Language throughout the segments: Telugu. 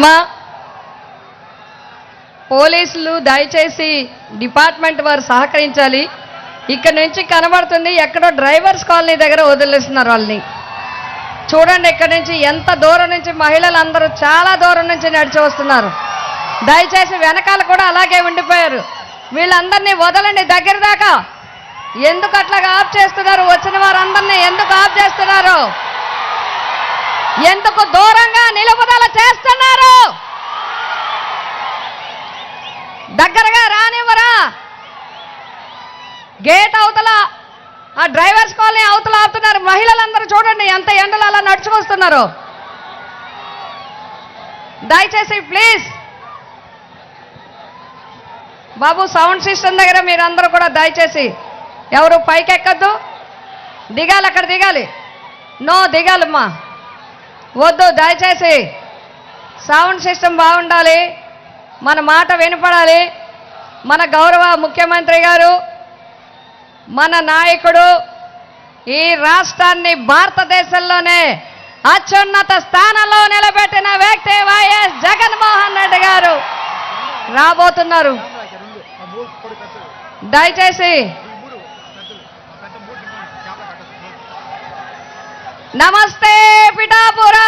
మా పోలీసులు దయచేసి డిపార్ట్మెంట్ వారు సహకరించాలి. ఇక్కడ నుంచి కనబడుతుంది ఎక్కడో డ్రైవర్స్ కాలనీ దగ్గర వదిలేస్తున్నారు వాళ్ళని. చూడండి ఇక్కడ నుంచి ఎంత దూరం నుంచి మహిళలు అందరూ చాలా దూరం నుంచి నడిచి వస్తున్నారు. దయచేసి వెనకాల కూడా అలాగే ఉండిపోయారు. వీళ్ళందరినీ వదలండి దగ్గర దాకా. ఎందుకు అట్లాగా ఆఫ్ చేస్తున్నారు? వచ్చిన వారందరినీ ఎందుకు ఆఫ్ చేస్తున్నారు? ఎందుకు దూరంగా నిలుపుదల చేస్తున్నారు? దగ్గరగా రానివ్వరా? గేట్ అవతల ఆ డ్రైవర్స్ కాలనీ అవతల ఆపుతున్నారు. మహిళలందరూ చూడండి ఎంత ఎండలు అలా నడుచుకొస్తున్నారు దయచేసి ప్లీజ్. బాబు సౌండ్ సిస్టమ్ దగ్గర మీరందరూ కూడా దయచేసి ఎవరు పైకెక్కద్దు? దిగాలి అక్కడ దిగాలి. నో దిగాలమ్మా. వద్దు దయచేసి. సౌండ్ సిస్టమ్ బాగుండాలి. మన మాట వినపడాలి. మన గౌరవ ముఖ్యమంత్రి గారు మన నాయకుడు ఈ రాష్ట్రాన్ని భారతదేశంలోనే అత్యున్నత స్థానంలో నిలబెట్టిన వ్యక్తి వైఎస్ జగన్మోహన్ రెడ్డి గారు. రాబోతున్నారు. దయచేసి నమస్తే పిఠాపురా!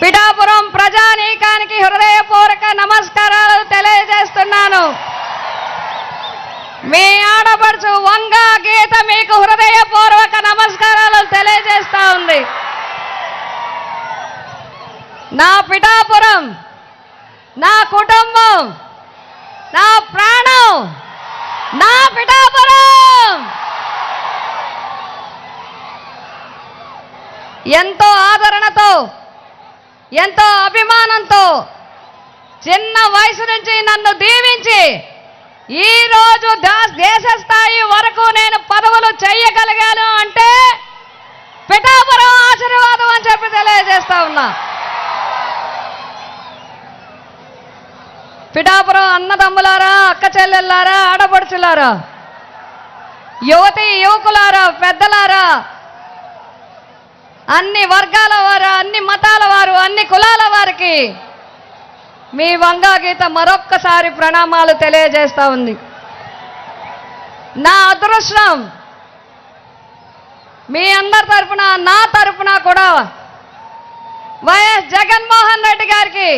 పిఠాపురం ప్రజానీకానికి హృదయపూర్వక నమస్కారాలు తెలియజేస్తున్నాను. మీ ఆడపడుచు వంగ గీత మీకు హృదయపూర్వక నమస్కారాలు తెలియజేస్తా ఉంది. నా పిఠాపురం నా కుటుంబం నా ప్రాణం నా పిఠాపురం! ఎంతో ఆదరణతో ఎంతో అభిమానంతో చిన్న వయసు నుంచి నన్ను దీవించి ఈరోజు దేశ స్థాయి వరకు నేను పదవులు చేయగలిగాను అంటే పిఠాపురం ఆశీర్వాదం అని చెప్పి తెలియజేస్తా ఉన్నా. పిఠాపురం అన్నదమ్ములారా అక్క చెల్లెళ్ళారా ఆడపడుచులారా యువతి యువకులారా పెద్దలారా అన్ని వర్గాల వారు అన్ని మతాల వారు అన్ని కులాల వారికి మీ వంగాగీత మరొక్కసారి ప్రణామాలు తెలియజేస్తా ఉంది. నా అదృష్టం మీ అందరి తరఫున నా తరపున కూడా వైఎస్ జగన్మోహన్ రెడ్డి గారికి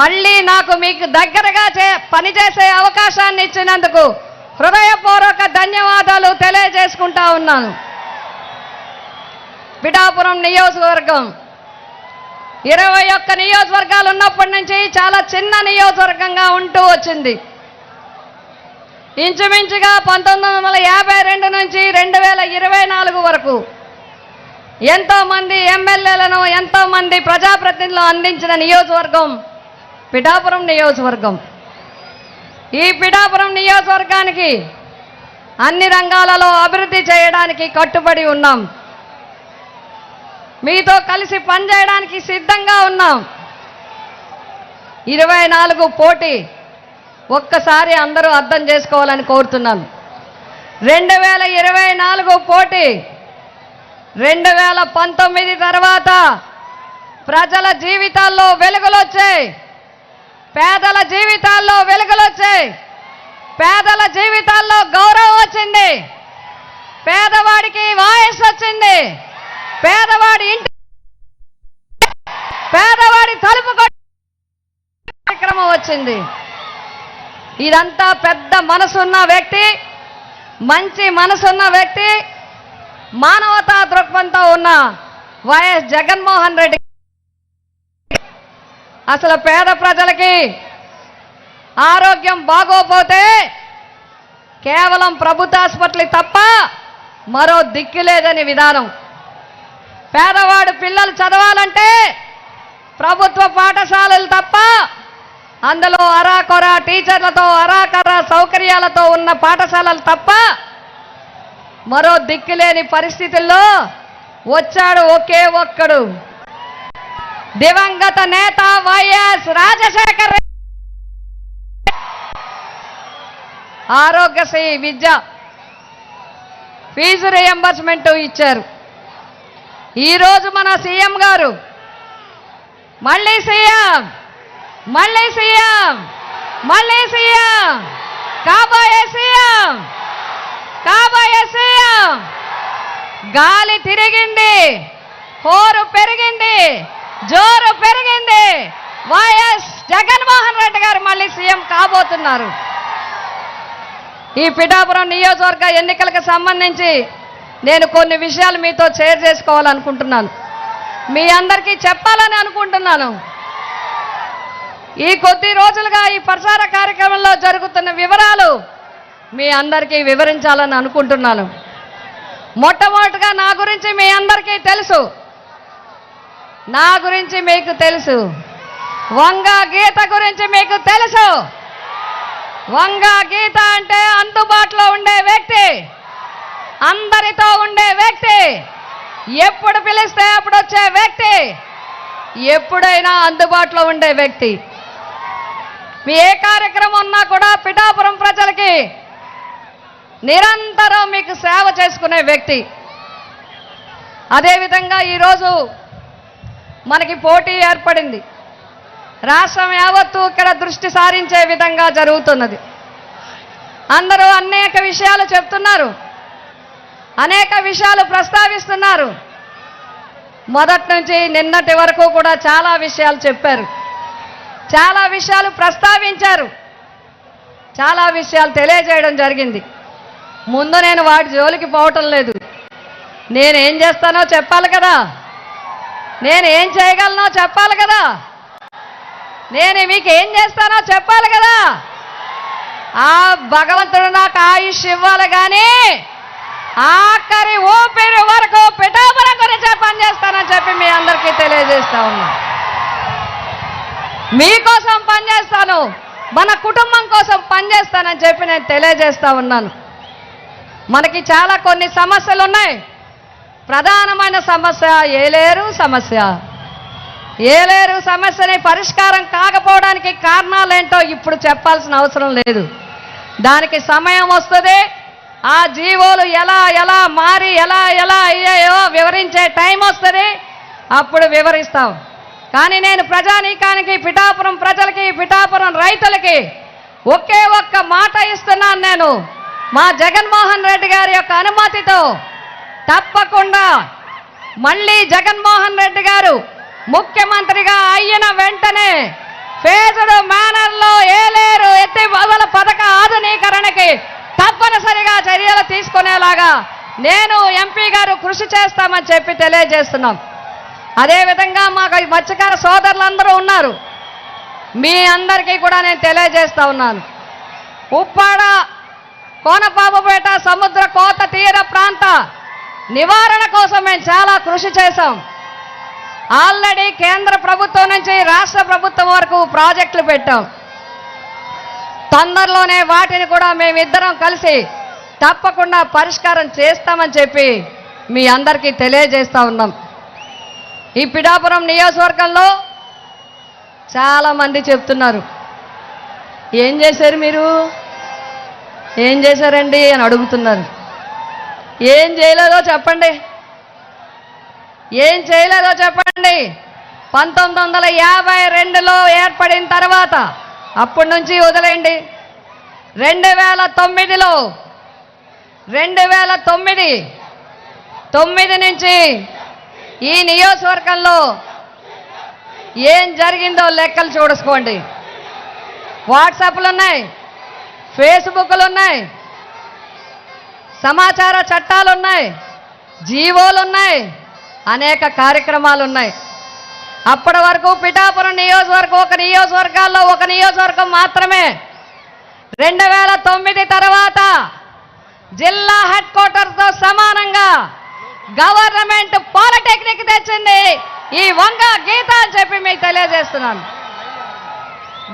మళ్ళీ నాకు మీకు దగ్గరగా చే పనిచేసే అవకాశాన్ని ఇచ్చినందుకు హృదయపూర్వక ధన్యవాదాలు తెలియజేసుకుంటా ఉన్నాను. పిఠాపురం నియోజకవర్గం. ఇరవై ఒక్క నియోజకవర్గాలు ఉన్నప్పటి నుంచి చాలా చిన్న నియోజకవర్గంగా ఉంటూ వచ్చింది. ఇంచుమించుగా పంతొమ్మిది వందల యాభై రెండు నుంచి రెండు వేల ఇరవై నాలుగు వరకు ఎంతోమంది ఎమ్మెల్యేలను ఎంతోమంది ప్రజాప్రతినిధులు అందించిన నియోజకవర్గం పిఠాపురం నియోజకవర్గం. ఈ పిఠాపురం నియోజకవర్గానికి అన్ని రంగాలలో అభివృద్ధి చేయడానికి కట్టుబడి ఉన్నాం. మీతో కలిసి పనిచేయడానికి సిద్ధంగా ఉన్నాం. ఇరవై నాలుగు పోటీ ఒక్కసారి అందరూ అర్థం చేసుకోవాలని కోరుతున్నాను. రెండు వేల ఇరవై నాలుగు పోటీ రెండు వేల పంతొమ్మిది తర్వాత ప్రజల జీవితాల్లో వెలుగులొచ్చాయి. పేదల జీవితాల్లో వెలుగులొచ్చాయి. పేదల జీవితాల్లో గౌరవం వచ్చింది. పేదవాడికి వాయిస్ వచ్చింది. పేదవాడి ఇంటి పేదవాడి తలుపు కార్యక్రమం వచ్చింది. ఇదంతా పెద్ద మనసున్న వ్యక్తి మంచి మనసున్న వ్యక్తి మానవతా దృక్పథంతో ఉన్న వైఎస్ జగన్మోహన్ రెడ్డి. అసలు పేద ప్రజలకి ఆరోగ్యం బాగోపోతే కేవలం ప్రభుత్వ ఆసుపత్రి తప్ప మరో దిక్కు లేదని విధానం. పేదవాడు పిల్లలు చదవాలంటే ప్రభుత్వ పాఠశాలలు తప్ప అందులో అరాకొర టీచర్లతో అరాకర సౌకర్యాలతో ఉన్న పాఠశాలలు తప్ప మరో దిక్కులేని పరిస్థితుల్లో వచ్చాడు ఒకే ఒక్కడు. దివంగత నేత వైఎస్ రాజశేఖర్ ఆరోగ్యశ్రీ విద్య ఫీజు రియంబర్స్మెంట్ ఇచ్చారు. ఈరోజు మన సీఎం గారు. మళ్ళీ సీఎం మళ్ళీ సీఎం మళ్ళీ సీఎం. కాబోయే సీఎం కాబోయే సీఎం. గాలి తిరిగింది హోరు పెరిగింది జోరు పెరిగింది. వైఎస్ జగన్మోహన్ రెడ్డి గారు మళ్ళీ సీఎం కాబోతున్నారు. ఈ పిఠాపురం నియోజకవర్గ ఎన్నికలకు సంబంధించి నేను కొన్ని విషయాలు మీతో షేర్ చేసుకోవాలనుకుంటున్నాను. మీ అందరికీ చెప్పాలని అనుకుంటున్నాను. ఈ కొద్ది రోజులుగా ఈ ప్రచార కార్యక్రమంలో జరుగుతున్న వివరాలు మీ అందరికీ వివరించాలని అనుకుంటున్నాను. మొట్టమొదటిగా నా గురించి మీ అందరికీ తెలుసు. నా గురించి మీకు తెలుసు. వంగ గీత గురించి మీకు తెలుసు. వంగ గీత అంటే అందుబాటులో ఉండే వ్యక్తి అందరితో ఉండే వ్యక్తి ఎప్పుడు పిలిస్తే అప్పుడు వచ్చే వ్యక్తి. ఎప్పుడైనా అందుబాటులో ఉండే వ్యక్తి. మీ ఏ కార్యక్రమం ఉన్నా కూడా పిఠాపురం ప్రజలకి నిరంతరం మీకు సేవ చేసుకునే వ్యక్తి. అదేవిధంగా ఈరోజు మనకి పోటీ ఏర్పడింది. రాష్ట్రం యావత్తు ఇక్కడ దృష్టి సారించే విధంగా జరుగుతున్నది. అందరూ అనేక విషయాలు చెప్తున్నారు. అనేక విషయాలు ప్రస్తావిస్తున్నారు. మొదటి నుంచి నిన్నటి వరకు కూడా చాలా విషయాలు చెప్పారు. చాలా విషయాలు ప్రస్తావించారు. చాలా విషయాలు తెలియజేయడం జరిగింది. ముందు నేను వాటి జోలికి పోవటం లేదు. నేను ఏం చేస్తానో చెప్పాలి కదా. నేను ఏం చేయగలనో చెప్పాలి కదా. నేను మీకు ఏం చేస్తానో చెప్పాలి కదా. ఆ భగవంతుడు నాకు ఆయుష్ ఇవ్వాలి కానీ ఆఖరి ఊపిరి వరకు పిఠాపుర గురించి పనిచేస్తానని చెప్పి మీ అందరికీ తెలియజేస్తా ఉన్నా. మీకోసం పనిచేస్తాను మన కుటుంబం కోసం పనిచేస్తానని చెప్పి నేను తెలియజేస్తా ఉన్నాను. మనకి చాలా కొన్ని సమస్యలు ఉన్నాయి. ప్రధానమైన సమస్య ఏలేరు సమస్య. ఏలేరు సమస్యని పరిష్కారం కాకపోవడానికి కారణాలేంటో ఇప్పుడు చెప్పాల్సిన అవసరం లేదు. దానికి సమయం వస్తుంది ఆ జీవోలు ఎలా ఎలా మారి ఎలా ఎలా అయ్యాయో వివరించే టైం వస్తుంది. అప్పుడు వివరిస్తాం. కానీ నేను ప్రజానీకానికి పిఠాపురం ప్రజలకి పిఠాపురం రైతులకి ఒకే ఒక్క మాట ఇస్తున్నాను నేను. మా జగన్మోహన్ రెడ్డి గారి యొక్క అనుమతితో తప్పకుండా మళ్ళీ జగన్మోహన్ రెడ్డి గారు ముఖ్యమంత్రిగా అయిన వెంటనే ఫేజుడు మేనర్లో ఏలేరు ఎత్తి వదల పథక ఆధునీకరణకి తప్పనిసరిగా చర్యలు తీసుకునేలాగా నేను ఎంపీ గారు కృషి చేస్తామని చెప్పి తెలియజేస్తున్నాం. అదేవిధంగా మాకు మత్స్యకార సోదరులందరూ ఉన్నారు. మీ అందరికీ కూడా నేను తెలియజేస్తా ఉన్నాను. ఉప్పాడ కోనపాపపేట సముద్ర కోత తీర ప్రాంత నివారణ కోసం మేము చాలా కృషి చేశాం. ఆల్రెడీ కేంద్ర ప్రభుత్వం నుంచి రాష్ట్ర ప్రభుత్వం వరకు ప్రాజెక్టులు పెట్టాం. తొందరలోనే వాటిని కూడా మేమిద్దరం కలిసి తప్పకుండా పరిష్కారం చేస్తామని చెప్పి మీ అందరికీ తెలియజేస్తూ ఉన్నాం. ఈ పిఠాపురం నియోజకవర్గంలో చాలామంది చెప్తున్నారు. ఏం చేశారు మీరు? ఏం చేశారండి అని అడుగుతున్నారు. ఏం చేయలేదో చెప్పండి. ఏం చేయలేదో చెప్పండి. పంతొమ్మిది వందల యాభై రెండులో ఏర్పడిన తర్వాత అప్పటి నుంచి వదిలేయండి. రెండు వేల తొమ్మిదిలో రెండు వేల తొమ్మిది తొమ్మిది నుంచి ఈ నియోజకవర్గంలో ఏం జరిగిందో లెక్కలు చూడసుకోండి. వాట్సాప్లు ఉన్నాయి ఫేస్బుక్లు ఉన్నాయి సమాచార చట్టాలు ఉన్నాయి జీవోలు ఉన్నాయి అనేక కార్యక్రమాలు ఉన్నాయి. అప్పటి వరకు పిఠాపురం నియోజకవర్గం ఒక నియోజకవర్గాల్లో ఒక నియోజకవర్గం మాత్రమే. రెండు వేల తొమ్మిది తర్వాత జిల్లా హెడ్ క్వార్టర్తో సమానంగా గవర్నమెంట్ పాలిటెక్నిక్ తెచ్చింది. ఈ వంగ గీత అని చెప్పి మీకు తెలియజేస్తున్నాను.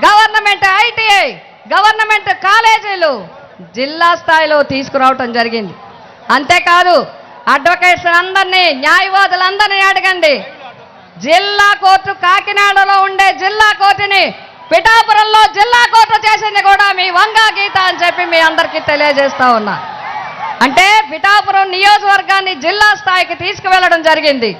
గవర్నమెంట్ ఐటీఐ గవర్నమెంట్ కాలేజీలు జిల్లా స్థాయిలో తీసుకురావటం జరిగింది. అంతేకాదు అడ్వకేట్స్ అందరినీ న్యాయవాదులందరినీ అడగండి. జిల్లా కోర్టు కాకినాడలో ఉండే జిల్లా కోర్టుని పిఠాపురంలో జిల్లా కోర్టు చేసింది కూడా మీ వంగా గీత అని చెప్పి మీ అందరికీ తెలియజేస్తా ఉన్నా. అంటే పిఠాపురం నియోజకవర్గాన్ని జిల్లా స్థాయికి తీసుకువెళ్ళడం జరిగింది.